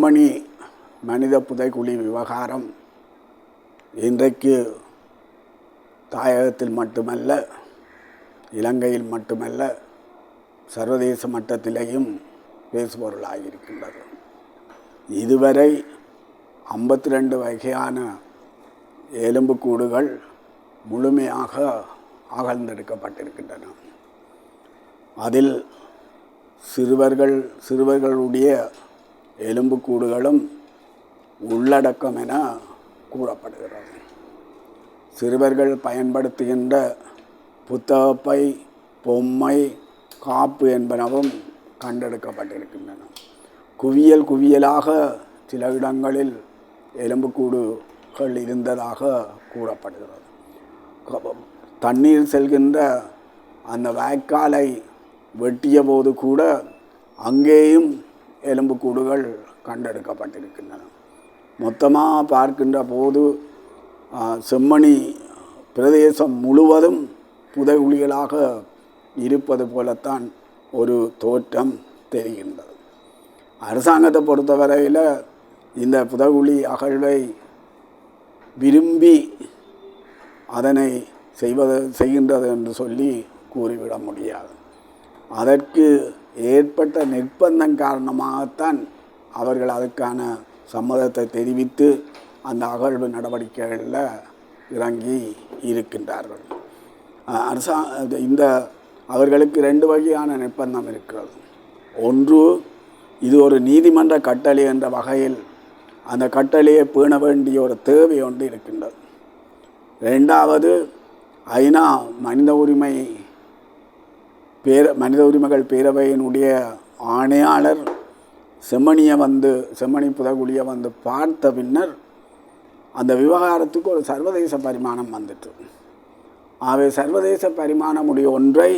செம்மணி மனித புதைக்குழி விவகாரம் இன்றைக்கு தாயகத்தில் மட்டுமல்ல இலங்கையில் மட்டுமல்ல சர்வதேச மட்டத்திலேயும் பேசுபொருளாகியிருக்கின்றது இதுவரை ஐம்பத்தி ரெண்டு வகையான எலும்புக்கூடுகள் முழுமையாக அகழ்ந்தெடுக்கப்பட்டிருக்கின்றன. அதில் சிறுவர்கள் சிறுவர்களுடைய எலும்புக்கூடுகளும் உள்ளடக்கம் என கூறப்படுகிறது. சிறுவர்கள் பயன்படுத்துகின்ற புத்தகப்பை பொம்மை காப்பு என்பனவும் கண்டெடுக்கப்பட்டிருக்கின்றன. குவியல் குவியலாக சில இடங்களில் எலும்புக்கூடுகள் இருந்ததாக கூறப்படுகிறது. தண்ணீர் செல்கின்ற அந்த வாய்க்காலை வெட்டிய போது கூட அங்கேயும் எலும்புக்கூடுகள் கண்டெடுக்கப்பட்டிருக்கின்றன. மொத்தமாக பார்க்கின்ற போது செம்மணி பிரதேசம் முழுவதும் புதைகுழிகளாக இருப்பது போலத்தான் ஒரு தோற்றம் தெரிகின்றது. அரசாங்கத்தை பொறுத்தவரையில் இந்த புதைகுழி அகழ்வை விரும்பி அதனை செய்வது செய்கின்றது என்று சொல்லி கூறிவிட முடியாது. அதற்கு ஏற்பட்ட நிர்பந்தம் காரணமாகத்தான் அவர்கள் அதுக்கான சம்மதத்தை தெரிவித்து அந்த அகழ்வு நடவடிக்கைகளில் இறங்கி இருக்கின்றார்கள். அரசா இந்த அவர்களுக்கு ரெண்டு வகையான நிர்பந்தம் இருக்கிறது. ஒன்று இது ஒரு நீதிமன்ற கட்டளை என்ற வகையில் அந்த கட்டளையை பேண வேண்டிய ஒரு தேவை ஒன்று இருக்கின்றது. ரெண்டாவது ஐநா மனித உரிமை பேர மனித உரிமைகள் பேரவையினுடைய ஆணையாளர் செம்மணியை வந்து செம்மணி புதகுழியை வந்து பார்த்த பின்னர் அந்த விவகாரத்துக்கு ஒரு சர்வதேச பரிமாணம் வந்துட்டு. ஆகவே சர்வதேச பரிமாணமுடைய ஒன்றை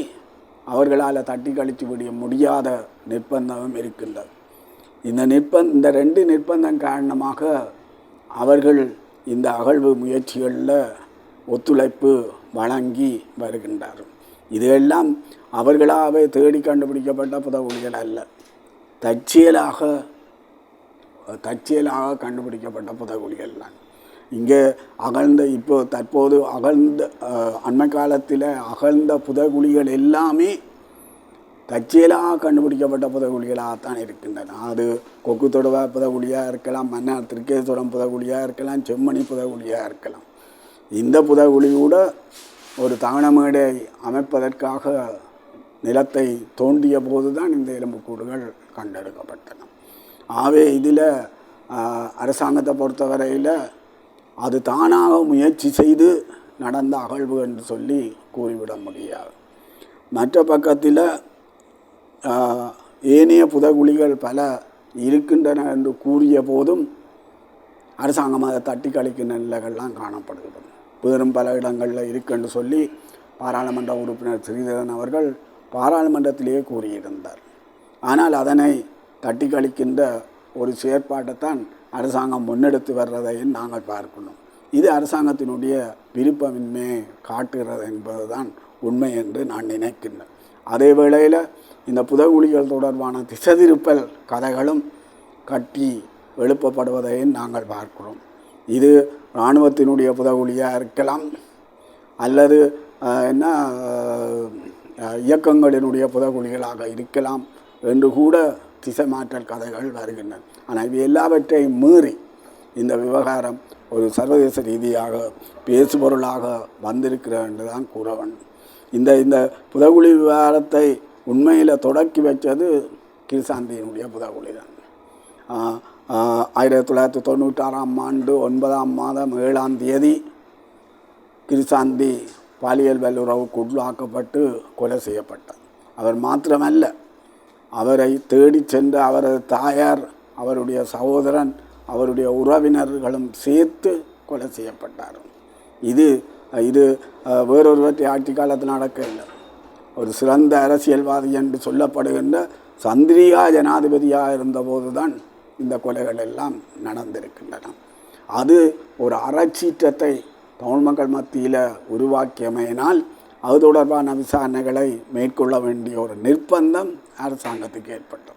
அவர்களால் தட்டி கழித்து விட முடியாத நிர்பந்தமும் இருக்கின்றது. இந்த நிர்பந்த இந்த ரெண்டு நிர்பந்தம் காரணமாக அவர்கள் இந்த அகழ்வு முயற்சிகளில் ஒத்துழைப்பு வழங்கி வருகின்றார்கள். இதுவெல்லாம் அவர்களாகவே தேடி கண்டுபிடிக்கப்பட்ட புதகுழிகள் அல்ல. தற்செயலாக தற்செயலாக கண்டுபிடிக்கப்பட்ட புதகுழிகள் தான். இங்கே அகழ்ந்த இப்போ தற்போது அகழ்ந்த அண்மை காலத்தில் அகழ்ந்த புதகுழிகள் எல்லாமே தற்செயலாக கண்டுபிடிக்கப்பட்ட புதகுழிகளாகத்தான் இருக்கின்றன. அது கொக்கு தொடுவா புதகுழியாக இருக்கலாம் மன்னார் திருக்கேசுரம் புதகுழியாக இருக்கலாம் செம்மணி புதகுழியாக இருக்கலாம். இந்த புதகுழி கூட ஒரு தானமேடை அமைப்பதற்காக நிலத்தை தோண்டிய போது தான் இந்த எலும்புக்கூடுகள் கண்டெடுக்கப்பட்டன. ஆகவே இதில் அரசாங்கத்தை பொறுத்தவரையில் அது தானாக முயற்சி செய்து நடந்த அகழ்வு என்று சொல்லி கூறிவிட முடியாது. மற்ற பக்கத்தில் ஏனைய புதகுழிகள் பல இருக்கின்றன என்று கூறிய போதும் அரசாங்கம் அதை தட்டி கழிக்கின்ற நிலைகள்லாம் காணப்படுகிறது வேறும் பல இடங்களில் இருக்குன்னு சொல்லி பாராளுமன்ற உறுப்பினர் ஸ்ரீதரன் அவர்கள் பாராளுமன்றத்திலேயே கூறியிருந்தார். ஆனால் அதனை தட்டி கழிக்கின்ற ஒரு செயற்பாட்டைத்தான் அரசாங்கம் முன்னெடுத்து வர்றதையும் நாங்கள் பார்க்கணும். இது அரசாங்கத்தினுடைய விருப்பமின்மையை காட்டுகிறது என்பதுதான் உண்மை என்று நான் நினைக்கின்றேன். அதே வேளையில் இந்த புதகுழிகள் தொடர்பான திசதிருப்பல் கதைகளும் கட்டி எழுப்பப்படுவதையும் நாங்கள் பார்க்கிறோம். இது இராணுவத்தினுடைய புதகுலியாக இருக்கலாம். அல்லது என்ன இயக்கங்களினுடைய புதகுழிகளாக இருக்கலாம் என்று கூட திசை மாற்றல் கதைகள் வருகின்றன. ஆனால் இவை எல்லாவற்றையும் மீறி இந்த விவகாரம் ஒரு சர்வதேச ரீதியாக பேசுபொருளாக வந்திருக்கிறது என்று தான் கூற வேண்டும். இந்த இந்த புதகுழி விவகாரத்தை உண்மையில் தொடக்கி வச்சது கிருசாந்தியினுடைய புதகுழி தான். ஆயிரத்தி தொள்ளாயிரத்தி தொண்ணூற்றாறாம் ஆண்டு ஒன்பதாம் மாதம் ஏழாம் தேதி கிருசாந்தி பாலியல் வல்லுறவுக்கு உள்ளாக்கப்பட்டு கொலை செய்யப்பட்டார் அவர் மாத்திரமல்ல அவரை தேடிச் சென்ற அவரது தாயார் அவருடைய சகோதரன் அவருடைய உறவினர்களும் சேர்த்து கொலை செய்யப்பட்டார். இது இது வேறொருவற்றை ஆட்சி காலத்தில் நடக்கவில்லை. ஒரு சிறந்த அரசியல்வாதி என்று சொல்லப்படுகின்ற சந்திரிகா ஜனாதிபதியாக இருந்தபோதுதான் இந்த கொலைகள் எல்லாம் நடந்திருக்கின்றன. அது ஒரு அறச்சீற்றத்தை தமிழ் மக்கள் மத்தியில் உருவாக்கியமையினால் அது தொடர்பான விசாரணைகளை மேற்கொள்ள வேண்டிய ஒரு நிர்பந்தம் அரசாங்கத்துக்கு ஏற்பட்டது.